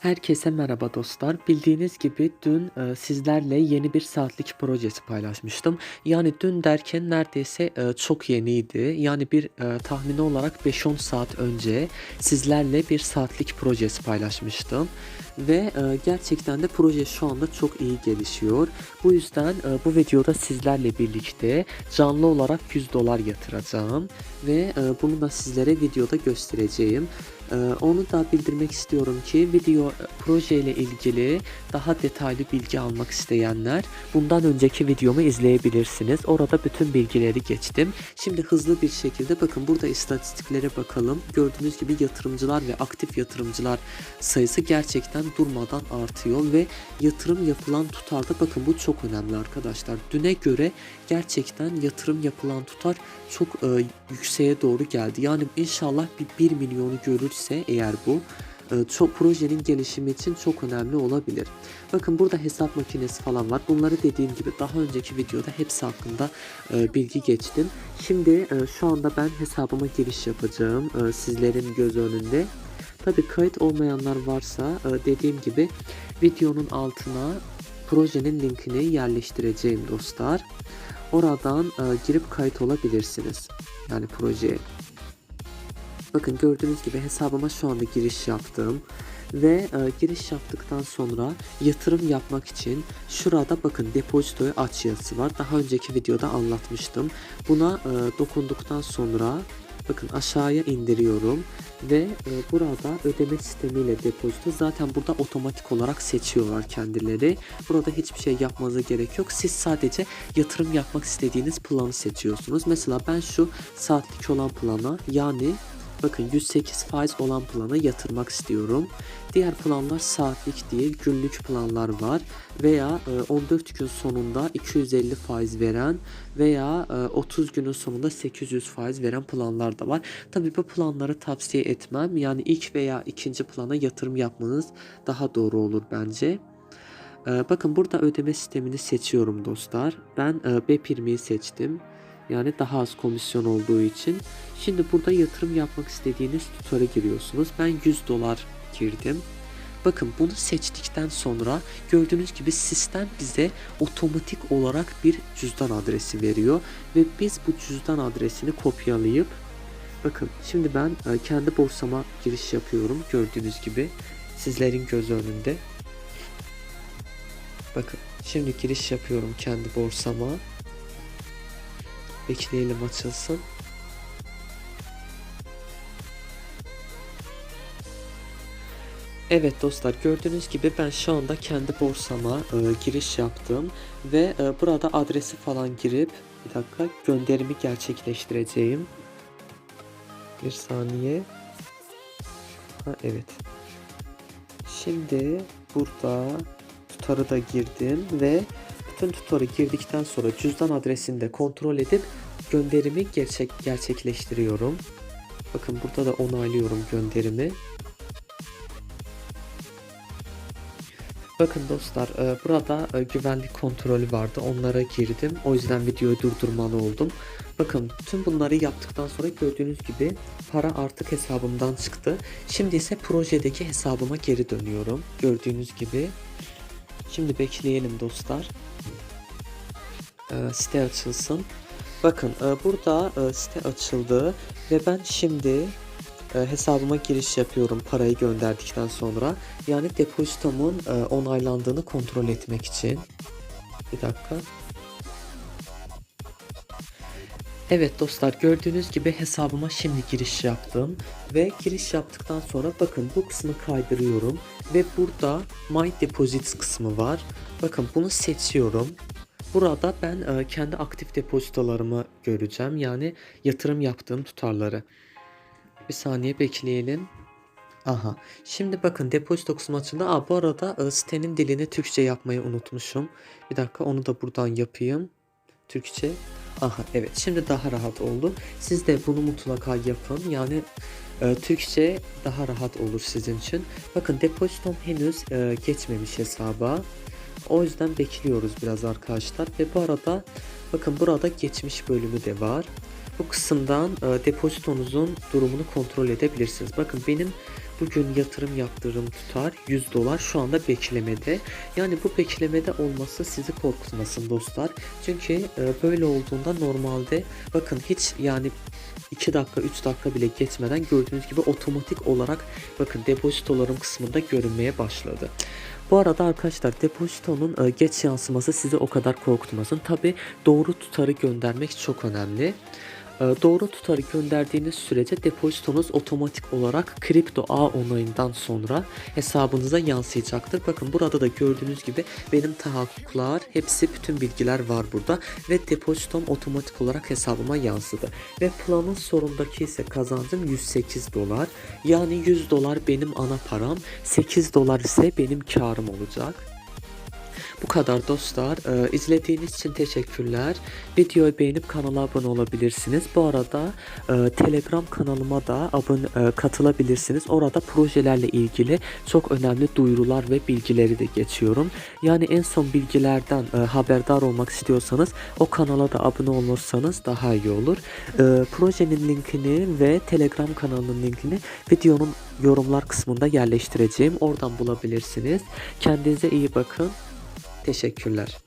Herkese merhaba dostlar. Bildiğiniz gibi dün e, sizlerle yeni bir saatlik projesi paylaşmıştım. Yani dün derken neredeyse e, çok yeniydi. Yani bir e, tahmini olarak 5-10 saat önce sizlerle bir saatlik projesi paylaşmıştım. Ve e, gerçekten de proje şu anda çok iyi gelişiyor. Bu yüzden e, bu videoda sizlerle birlikte canlı olarak 100 dolar yatıracağım. Ve e, bunu da sizlere videoda göstereceğim. Ee, onu da bildirmek istiyorum ki video e, proje ile ilgili daha detaylı bilgi almak isteyenler bundan önceki videomu izleyebilirsiniz. Orada bütün bilgileri geçtim. Şimdi hızlı bir şekilde bakın burada istatistiklere bakalım. Gördüğünüz gibi yatırımcılar ve aktif yatırımcılar sayısı gerçekten durmadan artıyor ve yatırım yapılan tutarda bakın bu çok önemli arkadaşlar. Düne göre gerçekten yatırım yapılan tutar çok e, yükseğe doğru geldi. Yani inşallah bir 1 milyonu görürse eğer bu e, çok projenin gelişimi için çok önemli olabilir. Bakın burada hesap makinesi falan var. Bunları dediğim gibi daha önceki videoda hepsi hakkında e, bilgi geçtim. Şimdi e, şu anda ben hesabıma giriş yapacağım e, sizlerin göz önünde. Tabi kayıt olmayanlar varsa e, dediğim gibi videonun altına projenin linkini yerleştireceğim dostlar. Oradan e, girip kayıt olabilirsiniz. Yani projeye. Bakın gördüğünüz gibi hesabıma şu anda giriş yaptım. Ve e, giriş yaptıktan sonra yatırım yapmak için şurada bakın depozitoyu aç yazısı var. Daha önceki videoda anlatmıştım. Buna e, dokunduktan sonra bakın aşağıya indiriyorum ve e, burada ödeme sistemiyle depozito zaten burada otomatik olarak seçiyorlar kendileri. Burada hiçbir şey yapmanıza gerek yok. Siz sadece yatırım yapmak istediğiniz planı seçiyorsunuz. Mesela ben şu saatlik olan plana yani Bakın 108 faiz olan plana yatırmak istiyorum. Diğer planlar saatlik değil günlük planlar var. Veya e, 14 gün sonunda 250 faiz veren veya e, 30 günün sonunda 800 faiz veren planlar da var. Tabii bu planları tavsiye etmem. Yani ilk veya ikinci plana yatırım yapmanız daha doğru olur bence. E, bakın burada ödeme sistemini seçiyorum dostlar. Ben e, B20'yi seçtim. Yani daha az komisyon olduğu için. Şimdi burada yatırım yapmak istediğiniz tutarı giriyorsunuz. Ben 100 dolar girdim. Bakın bunu seçtikten sonra gördüğünüz gibi sistem bize otomatik olarak bir cüzdan adresi veriyor. Ve biz bu cüzdan adresini kopyalayıp bakın şimdi ben e, kendi borsama giriş yapıyorum. Gördüğünüz gibi sizlerin göz önünde. Bakın şimdi giriş yapıyorum kendi borsama. Bekleyelim açılsın. Evet dostlar gördüğünüz gibi ben şu anda kendi borsama e, giriş yaptım ve e, burada adresi falan girip bir dakika gönderimi gerçekleştireceğim. Bir saniye. Ha, evet. Şimdi burada tutarı da girdim ve bütün tutarı girdikten sonra cüzdan adresini de kontrol edip gönderimi gerçek gerçekleştiriyorum. Bakın burada da onaylıyorum gönderimi. Bakın dostlar e, burada e, güvenlik kontrolü vardı onlara girdim o yüzden videoyu durdurmalı oldum. Bakın tüm bunları yaptıktan sonra gördüğünüz gibi para artık hesabımdan çıktı. Şimdi ise projedeki hesabıma geri dönüyorum gördüğünüz gibi. Şimdi bekleyelim dostlar. E, site açılsın. Bakın burada site açıldı ve ben şimdi e, hesabıma giriş yapıyorum parayı gönderdikten sonra. Yani depozitomun e, onaylandığını kontrol etmek için. Bir dakika. Evet dostlar gördüğünüz gibi hesabıma şimdi giriş yaptım ve giriş yaptıktan sonra bakın bu kısmı kaydırıyorum ve burada My Deposits kısmı var. Bakın bunu seçiyorum. Burada ben e, kendi aktif depozitolarımı göreceğim yani yatırım yaptığım tutarları. Bir saniye bekleyelim. Aha. Şimdi bakın depozito kısmı açıldı. Aa, bu arada e, sitenin dilini Türkçe yapmayı unutmuşum. Bir dakika onu da buradan yapayım. Türkçe. Aha evet şimdi daha rahat oldu. Siz de bunu mutlaka yapın. Yani e, Türkçe daha rahat olur sizin için. Bakın depozitom henüz e, geçmemiş hesaba. O yüzden bekliyoruz biraz arkadaşlar. Ve bu arada bakın burada geçmiş bölümü de var. Bu kısımdan e, depozitonuzun durumunu kontrol edebilirsiniz. Bakın benim bugün yatırım yaptığım tutar 100 dolar şu anda beklemede. Yani bu beklemede olması sizi korkutmasın dostlar. Çünkü e, böyle olduğunda normalde bakın hiç yani 2 dakika 3 dakika bile geçmeden gördüğünüz gibi otomatik olarak bakın depozitolarım kısmında görünmeye başladı. Bu arada arkadaşlar depozitonun e, geç yansıması sizi o kadar korkutmasın. Tabi doğru tutarı göndermek çok önemli. E, Doğru tutarı gönderdiğiniz sürece depozitonuz otomatik olarak kripto ağ onayından sonra hesabınıza yansıyacaktır. Bakın burada da gördüğünüz gibi benim tahakkuklar hepsi bütün bilgiler var burada ve depozitom otomatik olarak hesabıma yansıdı. Ve planın sonundaki ise kazancım 108 dolar. Yani 100 dolar benim ana param, 8 dolar ise benim karım olacak. Bu kadar dostlar. Ee, izlediğiniz için teşekkürler. Videoyu beğenip kanala abone olabilirsiniz. Bu arada e, Telegram kanalıma da abone e, katılabilirsiniz. Orada projelerle ilgili çok önemli duyurular ve bilgileri de geçiyorum. Yani en son bilgilerden e, haberdar olmak istiyorsanız o kanala da abone olursanız daha iyi olur. E, projenin linkini ve Telegram kanalının linkini videonun yorumlar kısmında yerleştireceğim. Oradan bulabilirsiniz. Kendinize iyi bakın. Teşekkürler.